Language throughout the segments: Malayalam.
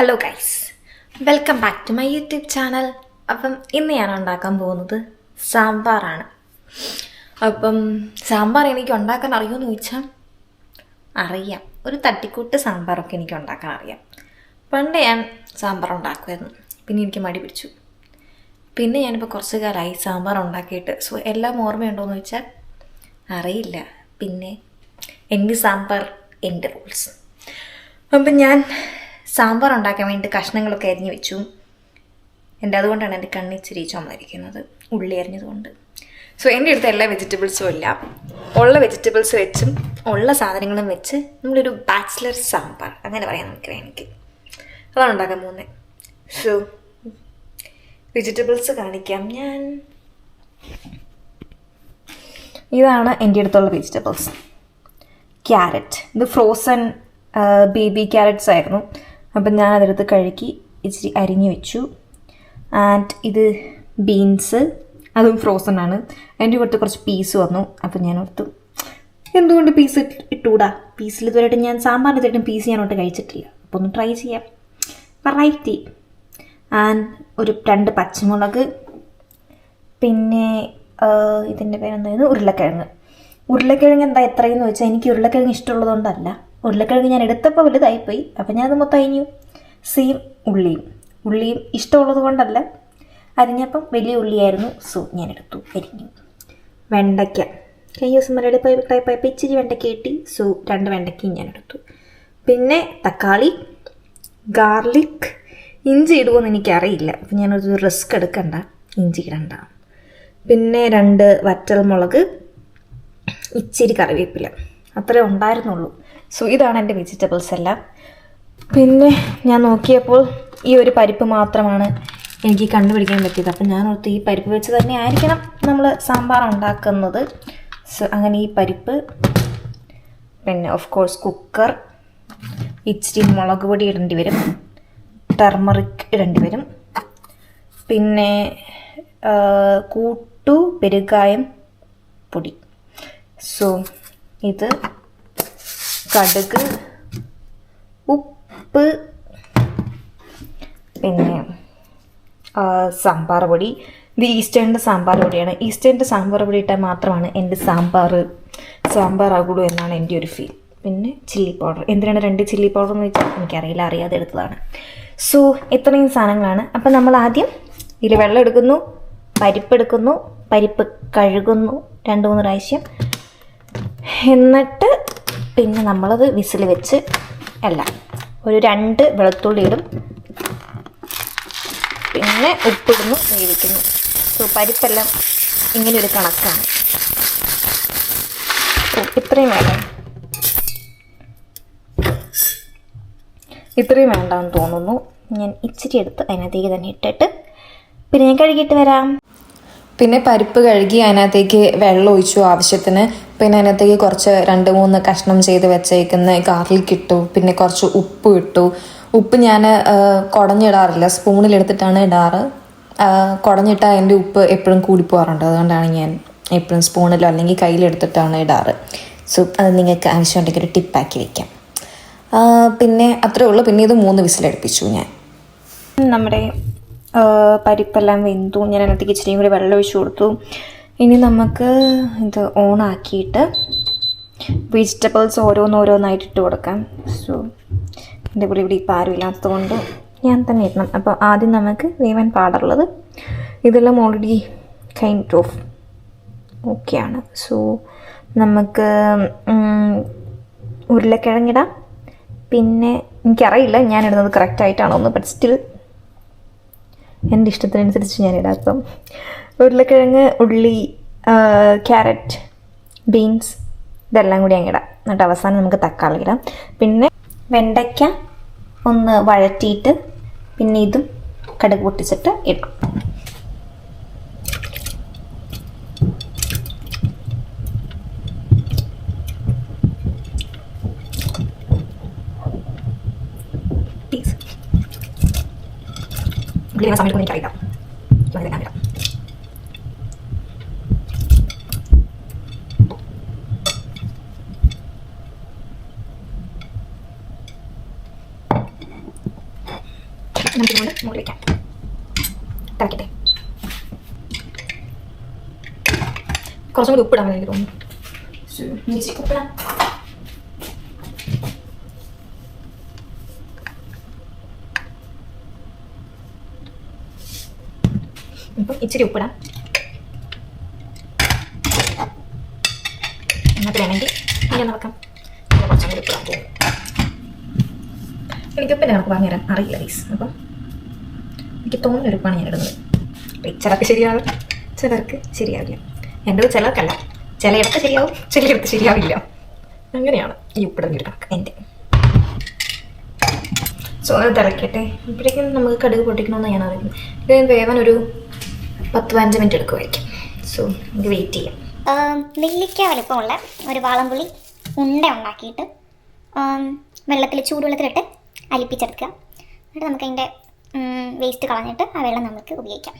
Hello guys welcome back to my YouTube channel അപ്പം ഇന്ന് ഞാൻ ഉണ്ടാക്കാൻ പോകുന്നത് സാമ്പാറാണ്. അപ്പം സാമ്പാർ എനിക്ക് ഉണ്ടാക്കാൻ അറിയുമെന്ന് ചോദിച്ചാൽ അറിയാം. ഒരു തട്ടിക്കൂട്ട് സാമ്പാറൊക്കെ എനിക്ക് ഉണ്ടാക്കാൻ അറിയാം. പണ്ട് ഞാൻ സാമ്പാർ ഉണ്ടാക്കുമായിരുന്നു. പിന്നെ എനിക്ക് മടി പിടിച്ചു. പിന്നെ ഞാനിപ്പോൾ കുറച്ച് കാലമായി സാമ്പാർ ഉണ്ടാക്കിയിട്ട്. സോ എല്ലാം ഓർമ്മയുണ്ടോയെന്ന് ചോദിച്ചാൽ അറിയില്ല. പിന്നെ എന്റെ സാമ്പാർ എന്റെ റൂൾസ്. അപ്പം ഞാൻ സാമ്പാർ ഉണ്ടാക്കാൻ വേണ്ടി കഷ്ണങ്ങളൊക്കെ അരിഞ്ഞു വെച്ചു. എന്റെ അതുകൊണ്ടാണ് എന്റെ കണ്ണിച്ചിരി ചുമരിക്കുന്നത് ഉള്ളി അരിഞ്ഞതുകൊണ്ട്. സോ എന്റെ അടുത്ത് എല്ലാ വെജിറ്റബിൾസും ഇല്ല. ഉള്ള വെജിറ്റബിൾസ് വെച്ചും ഉള്ള സാധനങ്ങളും വെച്ച് നമ്മളൊരു ബാച്ചിലർ സാമ്പാർ. അങ്ങനെ പറയാം നമുക്ക് വേണമെങ്കിൽ. അതാണ് ഉണ്ടാക്കാൻ പോകുന്നത്. സോ വെജിറ്റബിൾസ് കാണിക്കാം ഞാൻ. ഇതാണ് എന്റെ അടുത്തുള്ള വെജിറ്റബിൾസ് ക്യാരറ്റ് ഇത് ഫ്രോസൺ ബേബി ക്യാരറ്റ്സ് ആയിരുന്നു. അപ്പം ഞാൻ അതെടുത്ത് കഴുകി ഇച്ചിരി അരിഞ്ഞു വെച്ചു. ആൻഡ് ഇത് ബീൻസ് അതും ഫ്രോസൺ ആണ്. എന്റെ അടുത്ത് കുറച്ച് പീസ് വന്നു. അപ്പം ഞാൻ ഓർത്തു എന്തുകൊണ്ട് പീസ് ഇട്ടൂടാ? പീസിൽ ഇതുവരെയായിട്ട് ഞാൻ സാമ്പാർ ഇതുവരെയായിട്ടും പീസ് ഞാൻ ഒട്ട് കഴിച്ചിട്ടില്ല. അപ്പോൾ ഒന്ന് ട്രൈ ചെയ്യാം. വെറൈറ്റി ആൻഡ് ഒരു രണ്ട് പച്ചമുളക്. പിന്നെ ഇതിന്റെ പേരെന്തായിരുന്നു? ഉരുളക്കിഴങ്ങ്. ഉരുളക്കിഴങ്ങ് എന്താ എത്രയെന്ന് വെച്ചാൽ എനിക്ക് ഉരുളക്കിഴങ്ങ് ഇഷ്ടമുള്ളതുകൊണ്ടല്ല. ഉരുളക്കിഴങ്ങ് ഞാൻ എടുത്തപ്പോൾ വലുതായിപ്പോയി. അപ്പം ഞാനത് മൊത്തം അരിഞ്ഞു. സെയിം ഉള്ളിയും. ഉള്ളിയും ഇഷ്ടമുള്ളത് കൊണ്ടല്ല. അരിഞ്ഞപ്പം വലിയ ഉള്ളിയായിരുന്നു. സോ ഞാൻ എടുത്തു. അരിഞ്ഞു. വെണ്ടയ്ക്ക. കഴിഞ്ഞ ദിവസം മലയാളി ടൈപ്പായപ്പോൾ ഇച്ചിരി വെണ്ടയ്ക്ക കിട്ടി. സോ രണ്ട് വെണ്ടയ്ക്കയും ഞാൻ എടുത്തു. പിന്നെ തക്കാളി ഗാർലിക് ഇഞ്ചി ഇടുമോയെന്ന് എനിക്കറിയില്ല. അപ്പം ഞാനൊരു റിസ്ക് എടുക്കണ്ട. ഇഞ്ചി ഇടണ്ട. പിന്നെ രണ്ട് വറ്റൽ മുളക് ഇച്ചിരി കറിവേപ്പില. അത്രേ ഉണ്ടായിരുന്നുള്ളൂ. സോ ഇതാണ് എന്റെ വെജിറ്റബിൾസ് എല്ലാം. പിന്നെ ഞാൻ നോക്കിയപ്പോൾ ഈ ഒരു പരിപ്പ് മാത്രമാണ് എനിക്ക് കണ്ടുപിടിക്കാൻ പറ്റിയത്. അപ്പം ഞാൻ ഓർത്ത് ഈ പരിപ്പ് വെച്ച് തന്നെ ആയിരിക്കണം നമ്മൾ സാമ്പാർ ഉണ്ടാക്കുന്നത്. സോ അങ്ങനെ ഈ പരിപ്പ് പിന്നെ ഓഫ് കോഴ്സ് കുക്കർ ഇച്ചിരി മുളക് പൊടി ഇടേണ്ടി വരും ടർമറിക് ഇടേണ്ടി വരും. പിന്നെ കൂട്ടു പെരുകായം പൊടി. സോ ഇത് കടുക് ഉപ്പ് പിന്നെ സാമ്പാർ പൊടി. ഇത് ഈസ്റ്റേണിന്റെ സാമ്പാർ പൊടിയാണ്. ഈസ്റ്റേണിന്റെ സാമ്പാർ പൊടി ഇട്ടാൽ മാത്രമാണ് എന്റെ സാമ്പാർ സാമ്പാർ ആകുള്ളൂ എന്നാണ് എന്റെ ഒരു ഫീൽ പിന്നെ ചില്ലി പൗഡർ എന്തിനാണ് രണ്ട് ചില്ലി പൗഡർ എന്ന് വെച്ചാൽ എനിക്കറിയില്ല അറിയാതെ എടുത്തതാണ്. സോ ഇത്രയും സാധനങ്ങളാണ്. അപ്പം നമ്മൾ ആദ്യം ഇതിൽ വെള്ളം എടുക്കുന്നു പരിപ്പ് എടുക്കുന്നു പരിപ്പ് കഴുകുന്നു രണ്ട് മൂന്ന് പ്രാവശ്യം. എന്നിട്ട് പിന്നെ നമ്മളത് വിസിൽ വെച്ച് അല്ല ഒരു രണ്ട് വെളുത്തുള്ളി ഇടും. പിന്നെ ഉപ്പിടുന്നു വേവിക്കുന്നു. സോ പരിപ്പെല്ലാം ഇങ്ങനെ ഒരു കണക്കാണ്. ഇത്രയും വേണം ഇത്രയും വേണ്ടെന്ന് തോന്നുന്നു. ഞാൻ ഇച്ചിരി എടുത്ത് അതിനകത്തേക്ക് തന്നെ ഇട്ടിട്ട് പിന്നെ ഞാൻ കഴുകിയിട്ട് വരാം. പിന്നെ പരിപ്പ് കഴുകി അതിനകത്തേക്ക് വെള്ളം ഒഴിച്ചു ആവശ്യത്തിന് പിന്നെ അതിനകത്തേക്ക് കുറച്ച് രണ്ട് മൂന്ന് കഷ്ണം ചെയ്ത് വെച്ചേക്കുന്ന ഗാർലിക് ഇട്ടു പിന്നെ കുറച്ച് ഉപ്പ് ഇട്ടു. ഉപ്പ് ഞാൻ കുടഞ്ഞിടാറില്ല സ്പൂണിലെടുത്തിട്ടാണ് ഇടാറ്. കുടഞ്ഞിട്ടാൽ അതിന്റെ ഉപ്പ് എപ്പോഴും കൂടി കൂടിപ്പോകാറുണ്ട്. അതുകൊണ്ടാണ് ഞാൻ എപ്പോഴും സ്പൂണിലോ അല്ലെങ്കിൽ കയ്യിലെടുത്തിട്ടാണ് ഇടാറ്. സോ അത് നിങ്ങൾക്ക് ആവശ്യമുണ്ടെങ്കിൽ ഒരു ടിപ്പാക്കി വെക്കാം. പിന്നെ അത്രേ ഉള്ളൂ. പിന്നെ ഇത് മൂന്ന് വിസിലടുപ്പിച്ചു ഞാൻ. നമ്മുടെ പരിപ്പെല്ലാം വെന്തു. ഞാൻ അതിനകത്തേക്ക് ഇച്ചിരിയും കൂടി വെള്ളം ഒഴിച്ചു കൊടുത്തു. ഇനി നമുക്ക് ഇത് ഓൺ ആക്കിയിട്ട് വെജിറ്റബിൾസ് ഓരോന്നോരോന്നായിട്ട് ഇട്ട് കൊടുക്കാം. സോ എന്റെ കൂടെ ഇവിടെ ഇപ്പം ആരും ഇല്ലാത്തത് കൊണ്ട് ഞാൻ തന്നെ ഇടണം. അപ്പോൾ ആദ്യം നമുക്ക് വേവാൻ പാടുള്ളത് ഇതെല്ലാം ഓൾറെഡി കൈൻഡ് ഓഫ് ഓക്കെയാണ് സോ നമുക്ക് ഉരുളക്കിഴങ്ങിടാം. പിന്നെ എനിക്കറിയില്ല ഞാൻ ഇടുന്നത് കറക്റ്റ് ആയിട്ടാണോ ബട്ട് സ്റ്റിൽ എന്റെ ഇഷ്ടത്തിനനുസരിച്ച് ഞാൻ ഇടാം. അപ്പം ഉരുളക്കിഴങ്ങ് ഉള്ളി ക്യാരറ്റ് ബീൻസ് ഇതെല്ലാം കൂടി അങ്ങിടാം എന്നിട്ട് അവസാനം നമുക്ക് തക്കാളി ഇടാം. പിന്നെ വെണ്ടയ്ക്ക ഒന്ന് വഴറ്റിയിട്ട് പിന്നെ ഇതും കടുക് പൊട്ടിച്ചിട്ട് ഇടും. ഉള്ളി സമയത്ത് എനിക്കറിയില്ല ഇതെല്ലാം ഇടാം നമുക്ക് ഇതുകൊണ്ട് മുകളിൽ വയ്ക്കാം തിളക്കട്ടെ കുറച്ചും കൂടി ഉപ്പിടാൻ എനിക്ക് തോന്നുന്നു. ഉപ്പിടാം. ഇപ്പം ഇച്ചിരി ഉപ്പിടാം. എന്നിട്ട് വേണമെങ്കിൽ ഇങ്ങനെ നടക്കാം. കുറച്ചും കൂടി ഉപ്പിടാൻ പോകും. എനിക്ക് ഉപ്പിന്റെ കണക്ക് പറഞ്ഞുതരാൻ അറിയില്ല ഗൈസ് അപ്പം എനിക്ക് തോന്നുന്ന ഒരു പണി ഞാൻ ചിലർക്ക് ശരിയാവും ചിലർക്ക് ശരിയാവില്ല. എന്റെ ചിലർക്കല്ല. ചിലയിടത്ത് ശരിയാവും ചിലയിടത്ത് ശരിയാവില്ല. അങ്ങനെയാണ് ഈ ഉപ്പിടുന്ന ഒരു കണക്ക് എന്റെ. സോ അത് തിളക്കട്ടെ. ഇപ്പോഴേക്കും നമുക്ക് കടുക് പൊട്ടിക്കണമെന്ന് ഞാൻ അറിയുന്നത് ഇത് വേവാൻ ഒരു പത്ത് പതിനഞ്ച് മിനിറ്റ് എടുക്കുമായിരിക്കും സോ നമുക്ക് വെയിറ്റ് ചെയ്യാം. നെല്ലിക്ക വലിപ്പമുള്ള ഒരു വാളംപുളി ഉണ്ട ഉണ്ടാക്കിയിട്ട് വെള്ളത്തിൽ ചൂടുവെള്ളത്തിലിട്ട് അലിപ്പിച്ചെടുക്കുക. എന്നിട്ട് നമുക്ക് അതിന്റെ വേസ്റ്റ് കളഞ്ഞിട്ട് ആ വെള്ളം നമുക്ക് ഉപയോഗിക്കാം.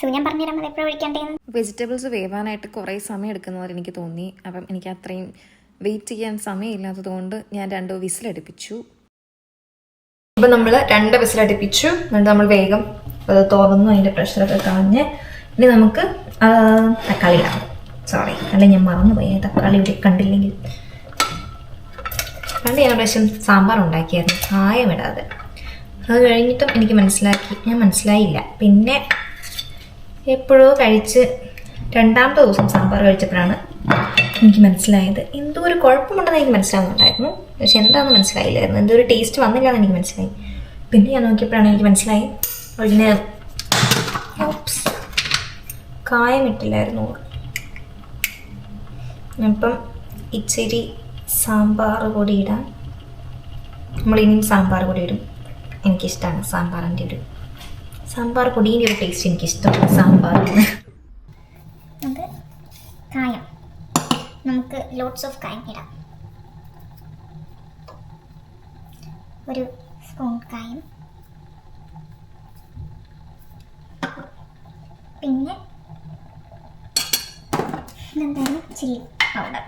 സോ ഞാൻ പറഞ്ഞുതരാം അത് എപ്പോഴും ഒഴിക്കേണ്ടതെന്ന് വെജിറ്റബിൾസ് വേവാനായിട്ട് കുറേ സമയം എടുക്കുന്നവർ എനിക്ക് തോന്നി. അപ്പം എനിക്ക് അത്രയും വെയിറ്റ് ചെയ്യാൻ സമയമില്ലാത്തതുകൊണ്ട് ഞാൻ രണ്ട് വിസിലടുപ്പിച്ചു. ഇപ്പം നമ്മൾ രണ്ട് വിസിലടുപ്പിച്ചു. എന്നിട്ട് നമ്മൾ വേഗം അത് തുറന്നു അതിന്റെ പ്രഷറൊക്കെ കളഞ്ഞ് ഇനി നമുക്ക് തക്കാളി ഇടാം. സോറി അല്ലെങ്കിൽ ഞാൻ മറന്നുപോയി. തക്കാളി ഇവിടെ കണ്ടില്ലെങ്കിൽ. പണ്ട് ഞാൻ പ്രാവശ്യം സാമ്പാർ ഉണ്ടാക്കിയായിരുന്നു. ആയമിടാതെ. അത് കഴിഞ്ഞിട്ടും എനിക്ക് മനസ്സിലാക്കി. ഞാൻ മനസ്സിലായില്ല. പിന്നെ എപ്പോഴോ കഴിച്ച് രണ്ടാമത്തെ ദിവസം സാമ്പാർ കഴിച്ചപ്പോഴാണ് എനിക്ക് മനസ്സിലായത്. എന്തോ ഒരു കുഴപ്പമുണ്ടെന്ന് എനിക്ക് മനസ്സിലാവുന്നുണ്ടായിരുന്നു. പക്ഷെ എന്താണെന്ന് മനസ്സിലായില്ലായിരുന്നു. എന്തോ ഒരു ടേസ്റ്റ് വന്നില്ല എന്ന് എനിക്ക് മനസ്സിലായി. പിന്നെ ഞാൻ നോക്കിയപ്പോഴാണ് എനിക്ക് മനസ്സിലായി. അതിന് ഓപ്സ് കായമിട്ടില്ലായിരുന്നു അപ്പം ഇച്ചിരി സാമ്പാർ പൊടി ഇടാം നമ്മളിനിയും സാമ്പാർ പൊടി ഇടും. എനിക്കിഷ്ടമാണ് സാമ്പാറിന്റെ ഒരു സാമ്പാർ പൊടീന്റെ ഒരു ടേസ്റ്റ് എനിക്കിഷ്ടമാണ് സാമ്പാർ നമുക്ക് കായം. നമുക്ക് ലോട്ട്സ് ഓഫ് കായം ഇടാം. ഒരു സ്പൂൺ കായം. പിന്നെ എന്തായാലും ചില്ലി പൗഡർ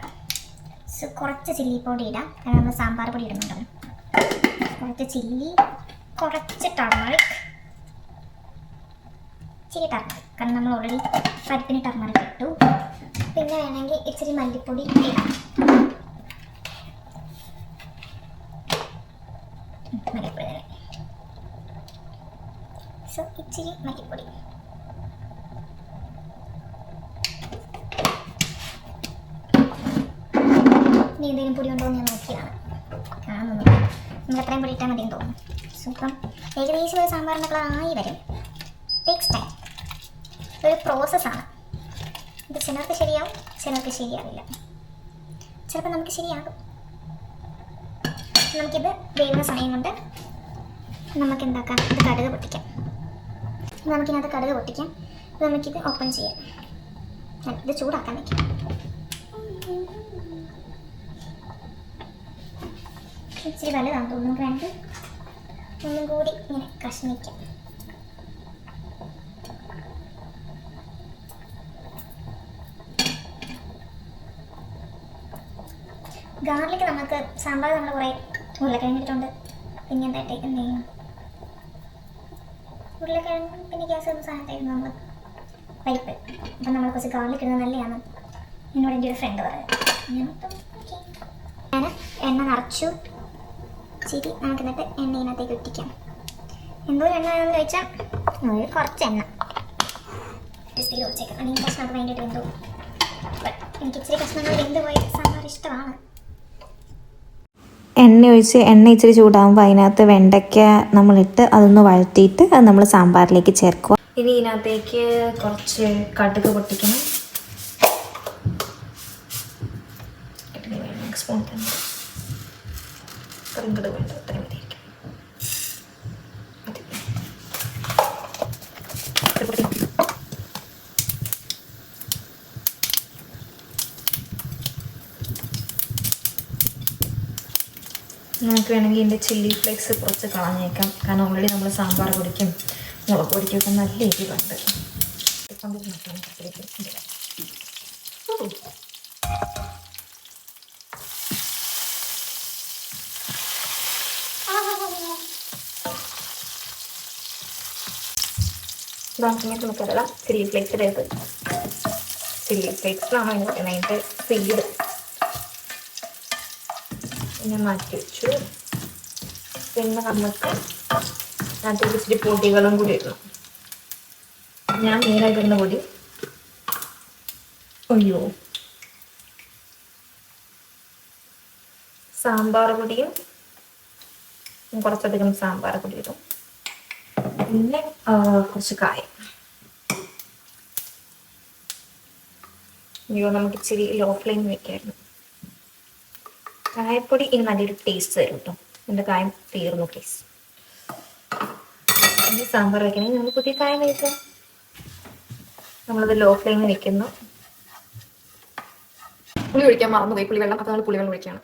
സോ കുറച്ച് ചില്ലി പൊടി ഇടാം. കാരണം നമ്മൾ സാമ്പാർ പൊടി ഇടുന്നുണ്ടല്ലോ. കുറച്ച് ചില്ലി കുറച്ച് ടർമറിക് ഇച്ചിരി ടർമറിക് കാരണം നമ്മൾ ഓൾറെഡി പരിപ്പിന് ടർമറിക് ഇട്ടു. പിന്നെ വേണമെങ്കിൽ ഇച്ചിരി മല്ലിപ്പൊടി ഇടാം. മല്ലിപ്പൊടി സോ ഇച്ചിരി മല്ലിപ്പൊടി. ഇനി എന്തെങ്കിലും പൊടി ഉണ്ടോ എന്ന് ഞാൻ നോക്കിയതാണ്. കാണുന്നു നമ്മൾ എത്രയും പൊടി ഇട്ടാൽ മതിയെന്ന് തോന്നുന്നു. സോ ഇപ്പം ഏകദേശം ഒരു സാമ്പാറിനൊക്കെ ആയി വരും. ടേക്സ് ടൈം ഒരു പ്രോസസ്സാണ് ഇത് ചിലർക്ക് ശരിയാവും ചിലർക്ക് ശരിയാവില്ല. ചിലപ്പോൾ നമുക്ക് ശരിയാകും. നമുക്കിത് വേവുന്ന സമയം കൊണ്ട് നമുക്ക് എന്താക്കാം? ഇത് കടുക് പൊട്ടിക്കാം. നമുക്കിനകത്ത് കടുക് പൊട്ടിക്കാം. നമുക്കിത് ഓപ്പൺ ചെയ്യാം. ഇത് ചൂടാക്കാൻ വയ്ക്കാം ഇച്ചിരി വലുതാണ് തോന്നുന്നു. നമുക്ക് ഒന്നും കൂടി ഇങ്ങനെ കഷ്ണിക്കാം. ഗാർലിക് നമുക്ക് സാമ്പാർ നമ്മൾ കുറേ ഉരുളക്കിഴങ്ങിട്ടുണ്ട് പിന്നെ എന്തായിട്ട് എന്ത് ചെയ്യും? ഉരുളക്കിഴങ്ങ് പിന്നെ ഗ്യാസ് ഒന്നും സാധനത്തായിരുന്നു നമ്മൾ പൈപ്പ് അപ്പം നമ്മൾ കുറച്ച് ഗാർലിക് ഇടുന്നത് നല്ലതാണ്. എന്നോട് എന്റെ ഒരു ഫ്രണ്ട് പറയാം ഞാൻ എണ്ണ നിറച്ചു. ചിരി നമുക്ക് എന്നിട്ട് എണ്ണയിനകത്തേക്ക് ഇട്ടിക്കാം. എന്തോ എണ്ണ വേണമെന്ന് ചോദിച്ചാൽ ഒരു കുറച്ച് എണ്ണ. ജസ്റ്റ് വെച്ചേക്കാം അല്ലെങ്കിൽ കഷ്ണമൊക്കെ വേണ്ടിയിട്ട് എന്തോ എനിക്ക് ഇച്ചിരി കഷ്ണങ്ങൾ വെന്ത് പോയി. സാമ്പാർ ഇഷ്ടമാണ്. എണ്ണ ഒഴിച്ച് എണ്ണ ഇച്ചിരി ചൂടാകുമ്പോൾ അതിനകത്ത് വെണ്ടയ്ക്ക നമ്മളിട്ട് അതൊന്ന് വഴറ്റിയിട്ട് അത് നമ്മൾ സാമ്പാറിലേക്ക് ചേർക്കുക. ഇനി ഇതിനകത്തേക്ക് കുറച്ച് കടുക് പൊട്ടിക്കണം. സ്പൂൺ തന്നെ. കടുക് വേണ്ട അത്ര മതിയായിരിക്കും നമുക്ക് വേണമെങ്കിൽ ഇതിന്റെ ചില്ലി ഫ്ലേക്സ് കുറച്ച് കളഞ്ഞേക്കാം. കാരണം ഓൾറെഡി നമ്മൾ സാമ്പാർ പൊടിക്കും മുളക് പൊടിക്കൊക്കെ നല്ല എരിവുണ്ട്. ഇപ്പം ഇത് നോക്കാം, ഇതിലേക്ക് ഇടാം. ഓ. ഇതാക്കിയിട്ട് അതാ ചില്ലി ഫ്ലേക്സിലെടുത്ത് ചില്ലി ഫ്ലേക്സിലാണ് അതിന് പറയുന്നത് അതിന്റെ സീഡ് പിന്നെ മാറ്റി വെച്ചു. പിന്നെ നമുക്ക് അതിൽ ഇച്ചിരി പൊടികളും കൂടി ഇടണം. ഞാൻ മെയിനായിട്ട് ഇടുന്ന പൊടി. അയ്യോ. സാമ്പാർ പൊടിയും കുറച്ചധികം സാമ്പാർ പൊടി ഇടും. പിന്നെ കുറച്ച് കായം. അയ്യോ നമുക്ക് ഇച്ചിരി ലോ ഫ്ലെയിം വെക്കായിരുന്നു. കായപ്പൊടി ഇനി നല്ലൊരു ടേസ്റ്റ് തരും കേട്ടോ എന്റെ കായം തീർന്നു പ്ലീസ് ഇനി സാമ്പാർ വെക്കണമെങ്കിൽ നമ്മൾ പുതിയ കായം കഴിക്കാം നമ്മളത് ലോ ഫ്ലെയിമിൽ വെക്കുന്നു. പുളി ഒഴിക്കാൻ മറന്നുപോയി. പുളിവെള്ളം അപ്പോൾ നമ്മൾ പുളിവെള്ളം ഒഴിക്കുകയാണ്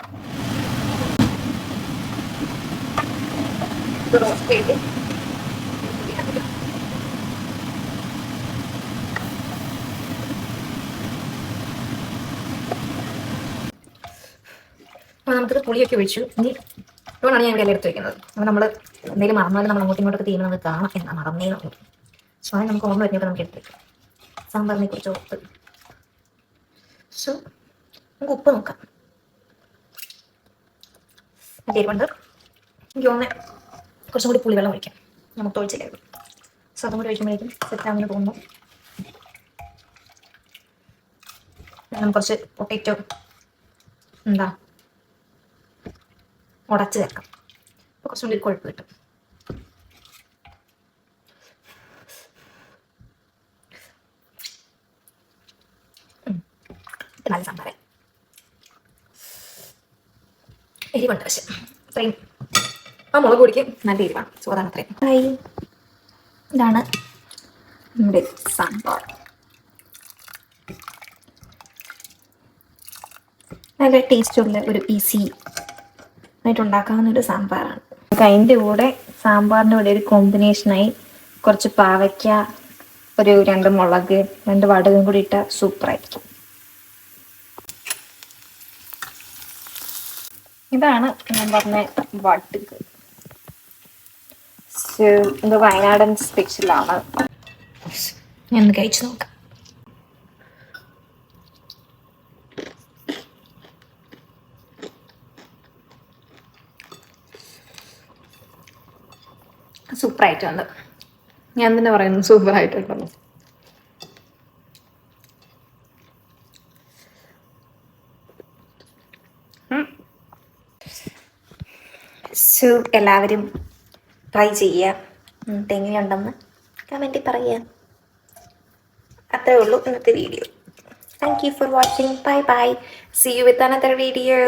ഇത് റോസ്റ്റ് ചെയ്ത് അപ്പോൾ നമുക്കിത് പുളിയൊക്കെ ഒഴിച്ചു. ഇനി ഇതുകൊണ്ടാണ് ഞാൻ ഇവിടെ എടുത്ത് വെക്കുന്നത്. അപ്പോൾ നമ്മൾ എന്തെങ്കിലും മറന്നാലും നമ്മൾ അങ്ങോട്ടും ഇങ്ങോട്ടൊക്കെ തീരുന്നത് കാണാം എന്നാ മറന്നേ നമുക്ക് സോ അത് നമുക്ക് ഓർമ്മ വരുന്നപ്പോൾ നമുക്ക് എടുത്ത് വെക്കാം. സാമ്പാറിനെ കുറിച്ച് ഉപ്പ്. സോ നമുക്ക് ഉപ്പ് നോക്കാം. എരിവുണ്ട് എനിക്ക് ഒന്ന് കുറച്ചും കൂടി പുളിവെള്ളം ഒഴിക്കാം. നമുക്ക് ഒഴിച്ചില്ലായിരുന്നു സോ അതും കൂടി ഒഴിക്കുമ്പോഴേക്കും സെറ്റാമെന്ന് തോന്നുന്നു. നമുക്ക് കുറച്ച് പൊട്ടറ്റോ എന്താ ഉടച്ച് ചേർക്കാം അപ്പോൾ കുറച്ചും കൊഴുപ്പ് കിട്ടും. നല്ല സാമ്പാറേ. എരിവുണ്ട് പക്ഷെ. അത്രയും ആ മുളക് പൊടിക്ക് നല്ല എരിവാണ് സോതാണ് അത്രയും. ഇതാണ് നമ്മുടെ സാമ്പാർ. നല്ല ടേസ്റ്റുള്ള ഒരു ഈസി ആയിട്ട് ഉണ്ടാക്കാവുന്ന ഒരു സാമ്പാറാണ്. നമുക്ക് അതിന്റെ കൂടെ സാമ്പാറിന്റെ കൂടെ ഒരു കോമ്പിനേഷനായി കുറച്ച് പാവയ്ക്ക ഒരു രണ്ട് മുളക് രണ്ട് വടകും കൂടി ഇട്ടാൽ സൂപ്പറായിരിക്കും. ഇതാണ് ഞാൻ പറഞ്ഞ വട്ടുക്ക് ഇത് വയനാടൻ സ്പെഷ്യലാണ് ഞാൻ കഴിച്ചു നോക്കാം. സൂപ്പറായിട്ടുണ്ട് ഞാൻ തന്നെ പറയുന്നു സൂപ്പറായിട്ടുണ്ടെന്ന് സോ എല്ലാവരും ട്രൈ ചെയ്യുക. എന്നിട്ട് എങ്ങനെയുണ്ടെന്ന് കമന്റിൽ പറയുക. അത്രേ ഉള്ളൂ ഇന്നത്തെ video thank you for watching bye bye see you with another video